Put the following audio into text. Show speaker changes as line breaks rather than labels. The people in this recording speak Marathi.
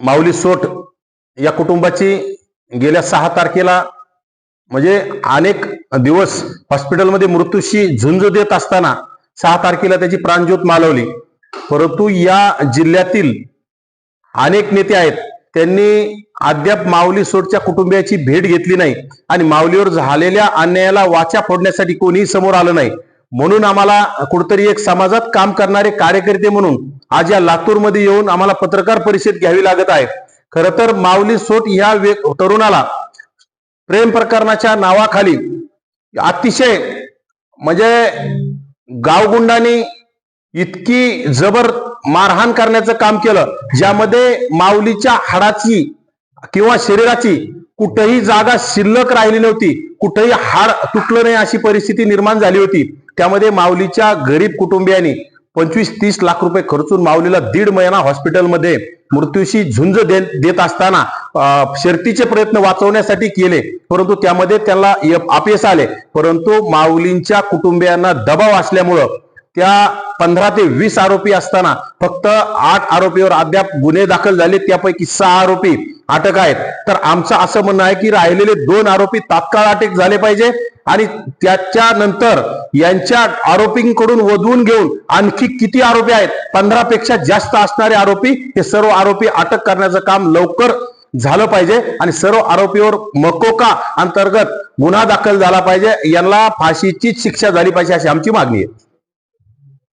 माऊली सोट या कुटुंबाची गेल्या सहा तारखेला म्हणजे अनेक दिवस हॉस्पिटलमध्ये मृत्यूशी झुंज देत असताना सहा तारखेला त्याची प्राणज्योत मालवली. परंतु या जिल्ह्यातील अनेक नेते आहेत त्यांनी अद्याप माऊली सोडच्या कुटुंबियाची भेट घेतली नाही आणि माऊलीवर झालेल्या अन्यायाला वाचा फोडण्यासाठी कोणीही समोर आलं नाही. म्हणून आम्हाला कुठतरी एक समाजात काम करणारे कार्यकर्ते म्हणून आज या लातूरमध्ये येऊन आम्हाला पत्रकार परिषद घ्यावी लागत आहे. खर तर माऊली सोट ह्या वे- तरुणाला प्रेम प्रकरणाच्या नावाखाली अतिशय म्हणजे गावगुंडांनी इतकी जबर मारहाण करण्याचं काम केलं. ज्यामध्ये माऊलीच्या हाडाची किंवा शरीराची कुठेही जागा शिल्लक राहिली नव्हती. कुठेही हाड तुटलं नाही अशी परिस्थिती निर्माण झाली होती. त्यामध्ये माऊलीच्या गरीब कुटुंबियांनी पंचवीस तीस लाख रुपये खर्चून माऊलीला दीड महिना हॉस्पिटलमध्ये मृत्यूशी झुंज दे- देत असताना शर्तीचे प्रयत्न वाचवण्यासाठी केले. परंतु त्यामध्ये त्याला अपयश आले. परंतु माऊलींच्या कुटुंबियांना दबाव असल्यामुळं त्या पंधरा ते वीस आरोपी असताना फक्त आठ आरोपीवर अद्याप गुन्हे दाखल झाले त्यापैकी सहा आरोपी अटक आहेत. तर आमचं असं म्हणणं आहे की राहिलेले दोन आरोपी तात्काळ अटक झाले पाहिजे आणि त्याच्यानंतर यांच्या आरोपींकडून वधवून घेऊन आणखी किती आरोपी आहेत? पंधरा पेक्षा जास्त असणारे आरोपी हे सर्व आरोपी अटक करण्याचं काम लवकर झालं पाहिजे आणि सर्व आरोपीवर मकोका अंतर्गत गुन्हा दाखल झाला पाहिजे. यांना फाशीचीच शिक्षा झाली पाहिजे अशी आमची मागणी आहे.